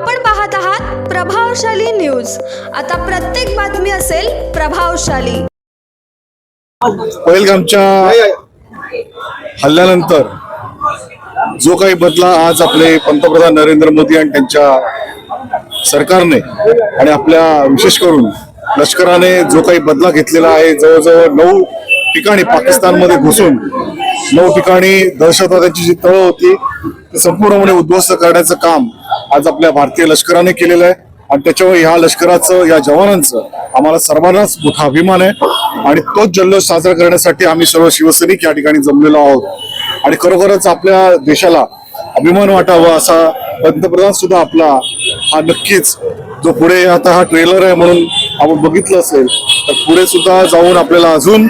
आपण पाहत आहात प्रभावशाली न्यूज. आता प्रत्येक बातमी असेल प्रभावशाली. पहिलगामच्या हल्ल्यानंतर जो काही बदला आज आपले पंतप्रधान नरेंद्र मोदी आणि त्यांच्या सरकारने आणि आपल्या विशेष करून लष्कराने जो काही बदला घेतलेला आहे जवळजवळ नऊ ठिकाणी पाकिस्तानमध्ये घुसून नऊ ठिकाणी दहशतवाद्यांची जी तळ होती ती संपूर्णपणे उद्ध्वस्त करण्याचं काम आज आपल्या भारतीय लष्कराने केलेलं आहे. आणि त्याच्यामुळे ह्या लष्कराचं या जवानांचं आम्हाला सर्वांनाच मोठा अभिमान आहे. आणि तोच जल्लोष साजरा करण्यासाठी आम्ही सर्व शिवसैनिक या ठिकाणी जमलेलो आहोत. आणि खरोखरच आपल्या देशाला अभिमान वाटावा असा पंतप्रधान सुद्धा आपला हा नक्कीच जो पुढे आता हा ट्रेलर आहे म्हणून आपण बघितलं असेल तर पुढे सुद्धा जाऊन आपल्याला अजून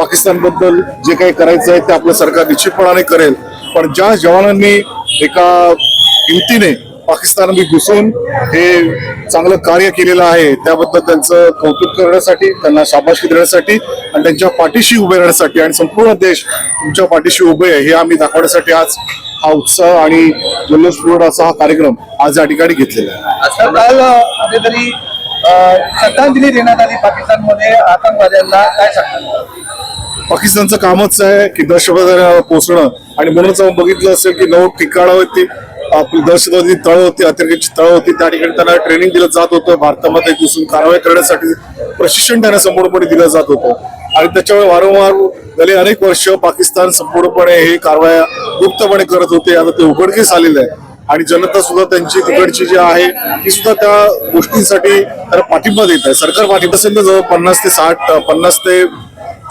पाकिस्तानबद्दल जे काही करायचं आहे ते आपलं सरकार निश्चितपणाने करेल. पण ज्या जवानांनी एका हिमतीने पाकिस्तानमध्ये घुसून हे चांगलं कार्य केलेलं आहे त्याबद्दल त्यांचं कौतुक करण्यासाठी त्यांना शाबासकी देण्यासाठी आणि त्यांच्या पाठीशी उभे राहण्यासाठी आणि संपूर्ण देश तुमच्या पाठीशी उभे आहे हे आम्ही दाखवण्यासाठी आज हा उत्साह आणि जल्लोषपूर्ण असा हा कार्यक्रम आज या ठिकाणी घेतलेला आहे. काल कुठेतरी श्रद्धांजली देण्यात आली पाकिस्तानमध्ये आतंकवाद्यांना. काय सांगतात पाकिस्तानचं कामच आहे की दहशतवाद्यांना पोहोचणं. आणि म्हणूनच बघितलं असेल की नऊ ठिकाणावरती आपली दहशतवादी तळ होती अतिरेकीची तळ होती. त्या ठिकाणी त्यांना ट्रेनिंग दिलं जात होतं. भारतामध्ये घुसून कारवाई करण्यासाठी प्रशिक्षण त्यांना संपूर्णपणे दिलं जात होतं. आणि त्याच्यामुळे वारंवार गेले अनेक वर्ष पाकिस्तान संपूर्णपणे हे कारवाया गुप्तपणे करत होते. आता ते उघडकीस आलेलं आहे. आणि जनता सुद्धा त्यांची तिकडची जी आहे ती सुद्धा त्या गोष्टींसाठी त्याला पाठिंबा देत आहे. सरकार पाठिंबा असेल तर जवळ पन्नास ते साठ पन्नास ते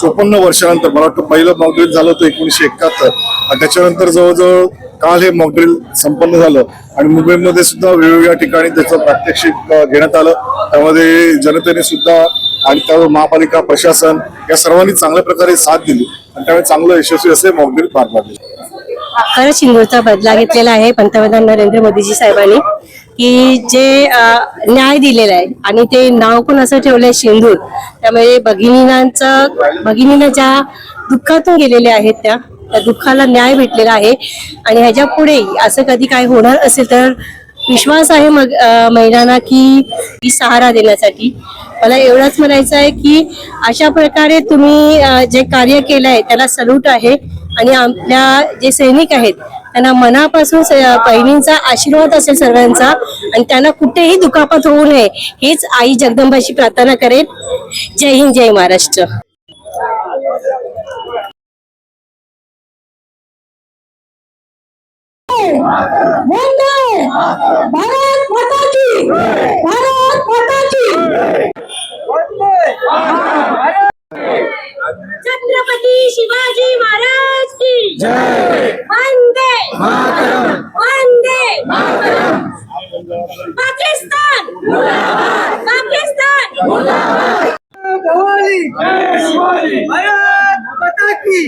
चोपन्न वर्षानंतर मला वाटतं पहिलं मॉकड्रिल झालं होतं एकोणीसशे एकाहत्तर. आणि त्याच्यानंतर जवळजवळ काल हे मॉकड्रिल संपन्न झालं. आणि मुंबईमध्ये सुद्धा वेगवेगळ्या ठिकाणी त्याचं प्रात्यक्षिक घेण्यात आलं. त्यामध्ये जनतेने सुद्धा आणि त्यावर महापालिका प्रशासन या सर्वांनी चांगल्या प्रकारे साथ दिली. आणि त्यामुळे चांगलं यशस्वी असे मॉकड्रिल पार पाडले. खरंच हिंदूचा बदला घेतलेला आहे पंतप्रधान नरेंद्र मोदीजी साहेबांनी. की जे न्याय दिलेला आहे. आणि ते नाव पण असं ठेवलंय सिंदूर त्यामुळे भगिनीनांचं भगिनीना ज्या दुःखातून गेलेल्या आहेत त्या त्या दुःखाला न्याय भेटलेला आहे. आणि ह्याच्या पुढे असं कधी काय होणार असेल तर विश्वास आहे मग महिलांना की सहारा देण्यासाठी. मला एवढंच म्हणायचं आहे की अशा प्रकारे तुम्ही जे कार्य केलं आहे त्याला सल्यूट आहे. आणि आपल्या जे सैनिक आहेत त्यांना मनापासून स- बहिणींचा आशीर्वाद असेल सर्वांचा आणि त्यांना कुठेही दुखापत होऊ नये. हेच आई जगदंबाशी प्रार्थना करेन. जय हिंद जय महाराष्ट्र. भारत माता की भारत माता की छत्रपती शिवाजी महाराज की वंदे वंदे पाकिस्तान भवानी भारत माता की